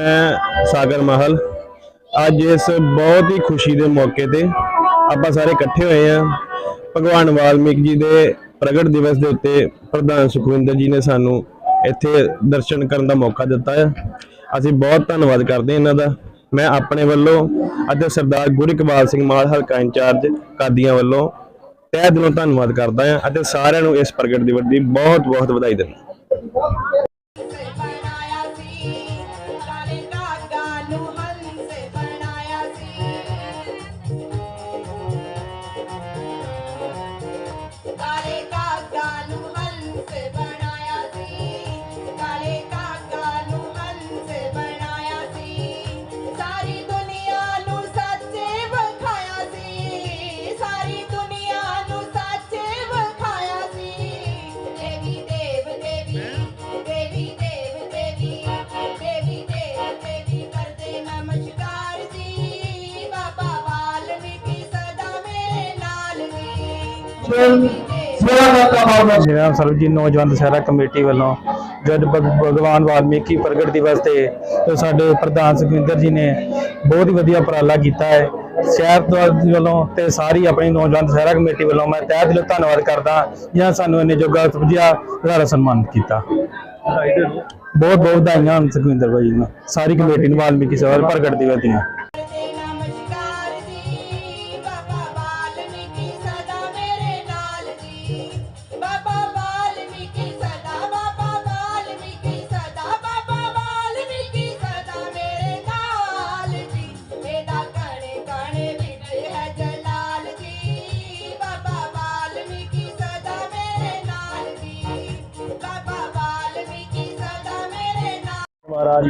ਮੈਂ ਸਾਗਰ ਮਹਲ। ਅੱਜ ਇਸ ਬਹੁਤ ਹੀ ਖੁਸ਼ੀ ਦੇ ਮੌਕੇ ਤੇ ਆਪਾਂ ਸਾਰੇ ਇਕੱਠੇ ਹੋਏ ਆ ਭਗਵਾਨ ਵਾਲਮੀਕ ਜੀ ਦੇ ਪ੍ਰਗਟ ਦਿਵਸ ਦੇ ਉੱਤੇ ਪ੍ਰਧਾਨ ਸੁਖਵਿੰਦਰ ਜੀ ਨੇ ਸਾਨੂੰ ਇੱਥੇ ਦਰਸ਼ਨ ਕਰਨ ਦਾ ਮੌਕਾ ਦਿੱਤਾ ਹੈ। ਅਸੀਂ ਬਹੁਤ ਧੰਨਵਾਦ ਕਰਦੇ ਇਹਨਾਂ ਦਾ। ਮੈਂ ਆਪਣੇ ਵੱਲੋਂ ਅਤੇ ਸਰਦਾਰ ਗੁਰਿਕਬਾਲ ਸਿੰਘ ਮਾਲ ਹਲਕਾ ਇੰਚਾਰਜ ਕਾਦੀਆਂ ਵੱਲੋਂ ਤਹਿ ਦਿਲੋਂ ਧੰਨਵਾਦ ਕਰਦਾ ਹਾਂ ਅਤੇ ਸਾਰਿਆਂ ਨੂੰ ਇਸ ਪ੍ਰਗਟ ਦਿਵਸ ਦੀ ਬਹੁਤ ਬਹੁਤ ਵਧਾਈ ਦਿੰਦਾ ਜੀ ਮੇਰਾ ਨਾਮ ਸਰਬਜੀਤ ਨੌਜਵਾਨ ਦੁਸਹਿਰਾ ਕਮੇਟੀ ਵੱਲੋਂ ਜਦ ਭਗ- ਭਗਵਾਨ ਵਾਲਮੀਕੀ ਪ੍ਰਗਟ ਦਿਵਸ ਤੇ ਸਾਡੇ ਪ੍ਰਧਾਨ ਸੁਖਵਿੰਦਰ ਜੀ ਨੇ ਬਹੁਤ ਹੀ ਵਧੀਆ ਉਪਰਾਲਾ ਕੀਤਾ ਹੈ। ਸ਼ਹਿਰ ਵੱਲੋਂ ਤੇ ਸਾਰੀ ਆਪਣੀ ਨੌਜਵਾਨ ਦੁਸਹਿਰਾ ਕਮੇਟੀ ਵੱਲੋਂ ਮੈਂ ਤਹਿ ਦਿਲੋਂ ਧੰਨਵਾਦ ਕਰਦਾ ਜਿਨ੍ਹਾਂ ਸਾਨੂੰ ਇੰਨੇ ਜੋਗਾ ਸਮਝਿਆ ਵਧਾਰਾ ਸਨਮਾਨਿਤ ਕੀਤਾ। ਬਹੁਤ ਬਹੁਤ ਵਧਾਈਆਂ ਹਨ ਸੁਖਵਿੰਦਰ ਭਾਈ ਨੂੰ। ਸਾਰੀ ਕਮੇਟੀ ਨੂੰ ਵਾਲਮੀਕੀ ਸਭਾ ਪ੍ਰਗਟ ਦਿਵਸ ਦੀਆਂ।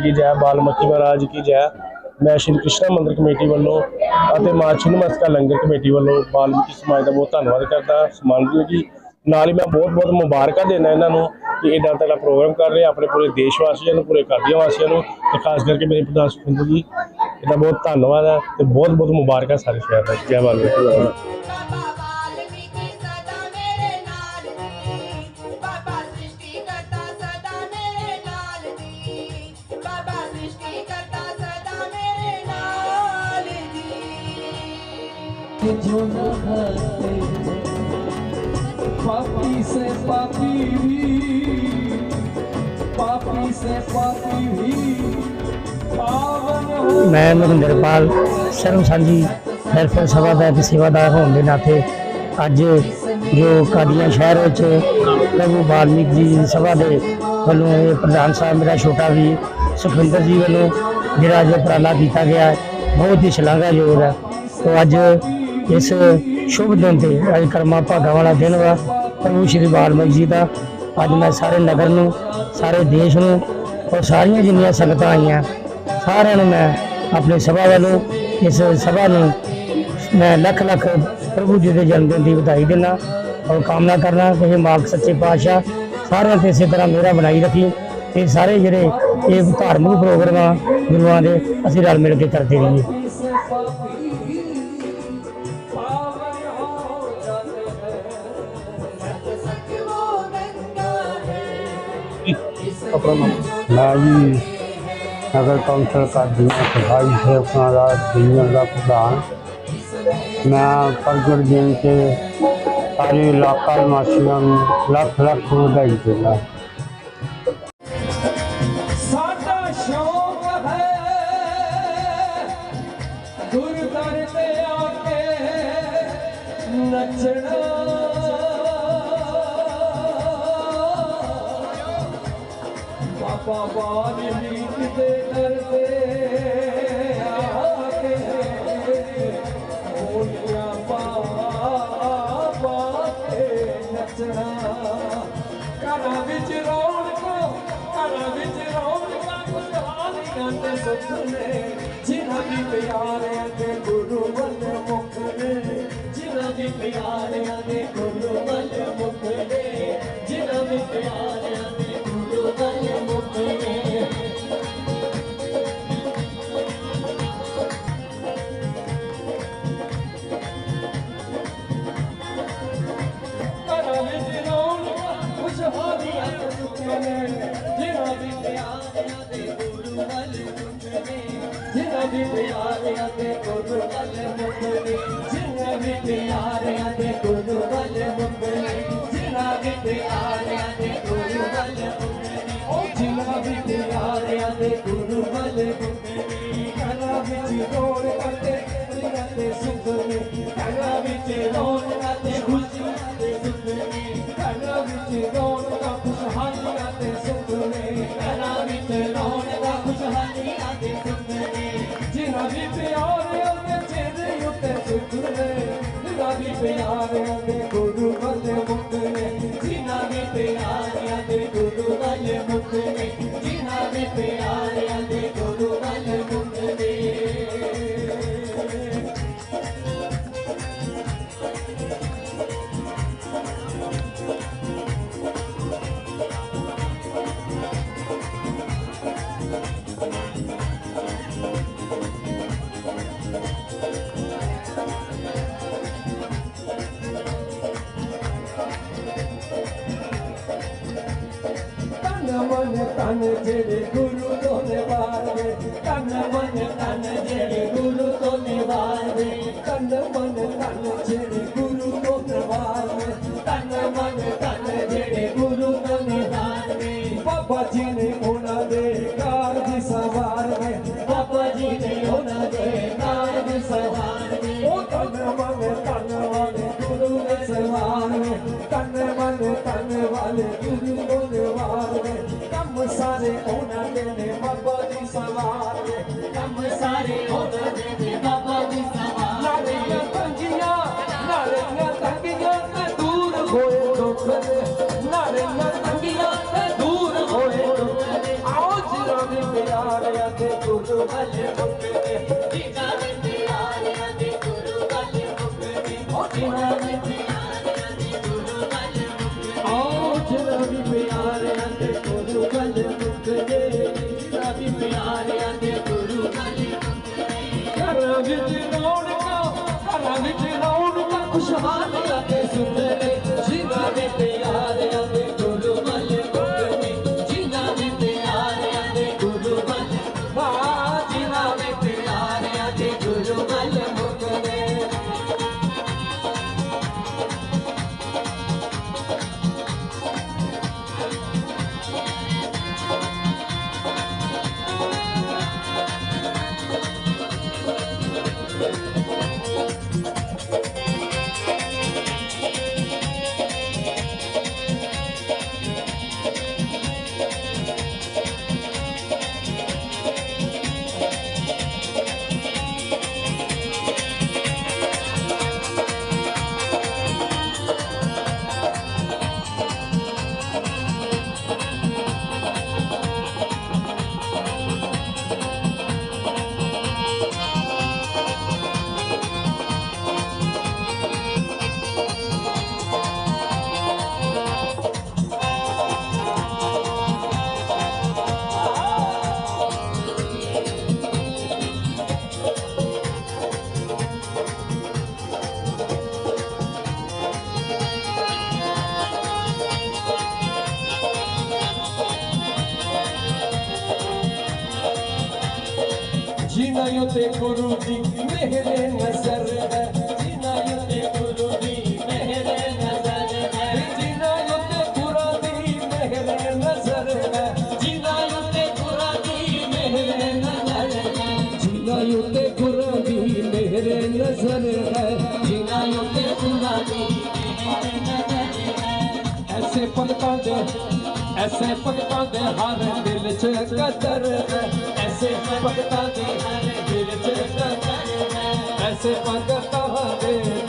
ਮਹਾਰਾਜ ਕੀ ਜੈ ਬਾਲਮਤੀ ਮਹਾਰਾਜ ਕੀ ਜੈ? ਮੈਂ ਸ਼੍ਰੀ ਕ੍ਰਿਸ਼ਨ ਮੰਦਿਰ ਕਮੇਟੀ ਵੱਲੋਂ ਅਤੇ ਮਾਂ ਛਿਨਮਸਕਾ ਲੰਗਰ ਕਮੇਟੀ ਵੱਲੋਂ ਬਾਲਮੀਕੀ ਸਮਾਜ ਦਾ ਬਹੁਤ ਧੰਨਵਾਦ ਕਰਦਾ ਸਮਾਨ ਜੀ। ਨਾਲ ਹੀ ਮੈਂ ਬਹੁਤ ਬਹੁਤ ਮੁਬਾਰਕਾਂ ਦੇਣਾ ਇਹਨਾਂ ਨੂੰ ਕਿ ਇਹ ਤਗੜਾ ਪ੍ਰੋਗਰਾਮ ਕਰ ਰਹੇ ਆਪਣੇ ਪੂਰੇ ਦੇਸ਼ ਵਾਸੀਆਂ ਨੂੰ, ਪੂਰੇ ਕਾਦੀਆਂ ਵਾਸੀਆਂ ਨੂੰ ਤੇ ਖਾਸ ਕਰਕੇ ਮੇਰੇ ਪ੍ਰਧਾਨ ਸੁਖਿੰਦਰ ਜੀ, ਇਹਦਾ ਬਹੁਤ ਧੰਨਵਾਦ ਹੈ ਤੇ ਬਹੁਤ ਬਹੁਤ ਮੁਬਾਰਕਾਂ ਸਾਰੇ ਸ਼ਹਿਰ ਦਾ, ਜੈ ਬਾਲਮੀਕੀ ਜੀ जो न हंसे पापी से पापी भी पापी से पापी भी पावन हो ਮੈਂ ਨਰਿੰਦਰਪਾਲ ਸਰਵ ਸਾਂਝੀ ਵੈਲਫੇਅਰ ਸਭਾ ਦਾ ਇੱਕ ਸੇਵਾਦਾਰ ਹੋਣ ਦੇ ਨਾਤੇ ਅੱਜ ਜੋ ਕਾਦੀਆਂ ਸ਼ਹਿਰ ਵਿੱਚ ਪ੍ਰਭੂ ਵਾਲਮੀਕ ਜੀ ਦੀ ਸਭਾ ਦੇ ਵੱਲੋਂ ਇਹ ਪ੍ਰਧਾਨ ਸਾਹਿਬ ਮੇਰਾ ਛੋਟਾ ਵੀ ਸੁਖਵਿੰਦਰ ਜੀ ਵੱਲੋਂ ਜਿਹੜਾ ਅੱਜ ਉਪਰਾਲਾ ਕੀਤਾ ਗਿਆ ਹੈ, ਬਹੁਤ ਹੀ ਸ਼ਲਾਘਾਯੋਗ ਹੈ ਤੋਂ ਅੱਜ ਇਸ ਸ਼ੁਭ ਦਿਨ ਤੇ ਅੱਜ ਕਰਮਾ ਭਾਗਾ ਵਾਲਾ ਦਿਨ ਵਾ। ਪ੍ਰਭੂ ਸ਼੍ਰੀ ਵਾਲਮੀਕ ਜੀ ਦਾ। ਅੱਜ ਮੈਂ ਸਾਰੇ ਨਗਰ ਨੂੰ, ਸਾਰੇ ਦੇਸ਼ ਨੂੰ ਔਰ ਸਾਰੀਆਂ ਜਿੰਨੀਆਂ ਸੰਗਤਾਂ ਆਈਆਂ, ਸਾਰਿਆਂ ਨੂੰ ਮੈਂ ਆਪਣੀ ਸਭਾ ਵੱਲੋਂ ਇਸ ਸਭਾ ਨੂੰ ਮੈਂ ਲੱਖ ਲੱਖ ਪ੍ਰਭੂ ਜੀ ਦੇ ਜਨਮ ਦਿਨ ਦੀ ਵਧਾਈ ਦਿੰਦਾ ਔਰ ਕਾਮਨਾ ਕਰਨਾ ਕਿ ਮਾਲਕ ਸੱਚੇ ਪਾਤਸ਼ਾਹ, ਸਾਰਿਆਂ ਤੇ ਇਸੇ ਤਰ੍ਹਾਂ ਮੇਰਾ ਬਣਾਈ ਰੱਖੀ ਤੇ ਸਾਰੇ ਜਿਹੜੇ ਇਹ ਧਾਰਮਿਕ ਪ੍ਰੋਗਰਾਮ ਆ ਗੁਰੂਆਂ ਦੇ ਅਸੀਂ ਰਲ ਮਿਲ ਕੇ ਕਰਦੇ ਰਹੀਏ। ਮੈਂ ਜੀ ਨਗਰ ਕੌਂਸਲ ਕਾਦੀਆਂ ਸੇਵਕਾਂ ਦਾ ਡਿਵੀਜ਼ਨ ਦਾ ਪ੍ਰਧਾਨ। ਮੈਂ ਪ੍ਰਗਟ ਦਿਨ ਤੇ ਸਾਰੇ ਇਲਾਕਾ ਨਿਵਾਸੀਆਂ ਨੂੰ ਲੱਖ ਲੱਖ ਵਧਾਈ ਦਿੰਦਾ। ਸਾਡਾ ਸ਼ੌਕ ਹੈ ਗੁਰਦਰ ਤੇ ਆ ਕੇ ਨੱਚਣਾ। ਬਾਬਾ ਵਾਲਮੀਕ ਦੇ ਦਰ ਤੇ ਆ ਕੇ ਬੋਲੀਆਂ ਪਾ ਨੱਚਣਾ। ਘਰਾਂ ਵਿੱਚ ਰੌਣਕਾਂ, ਘਰਾਂ ਵਿੱਚ ਰੌਣਕਾਂ ਖੁਸ਼ਹਾਲੀਆਂ ਤੇ ਸੁਪਨੇ ਜਿਨ੍ਹਾਂ ਦੀ ਪਿਆਰਿਆਂ ਦੇ ਵਿੱਚ ਰੋਣ ਅਤੇ ਖੁਸ਼ We are the Senhor. jere guru to nevarbe kanna man guru to nevarbe kanna man guru to nevarbe kanna man guru to nevarbe papa ji ne hona de di sawar me ji ne hona de di sawar भले हम ਐਸੇ ਪਲਕਾਂ ਦੇ ਭਗਤਾਂ ਦੇ ਹਰ ਦਿਲ 'ਚ ਕਦਰ ਐਸੇ ਭਗਤਾਂ ਦੇ ਹਰ कैसे भगत हरे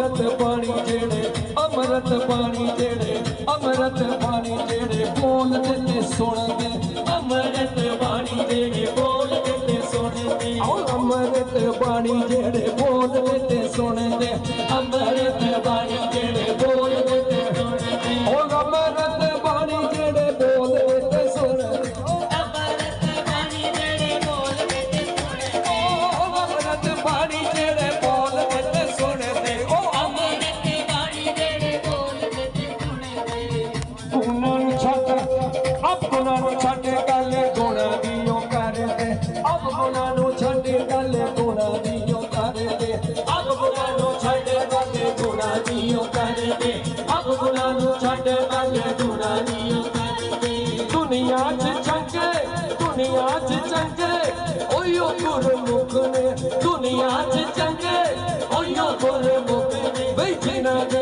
ਅੰਮ੍ਰਿਤ ਪਾਣੀ ਜਿਹੜੇ ਅੰਮ੍ਰਿਤ ਪਾਣੀ ਜਿਹੜੇ ਅੰਮ੍ਰਿਤ ਪਾਣੀ ਜਿਹੜੇ ਬੋਲਦੇ ਤੇ ਸੁਣਦੇ। ਅੰਮ੍ਰਿਤ ਪਾਣੀ ਜਿਹੜੇ ਬੋਲਦੇ ਤੇ ਸੁਣਦੇ। ਅੰਮ੍ਰਿਤ ਪਾਣੀ ਜਿਹੜੇ ਬੋਲਦੇ Medina.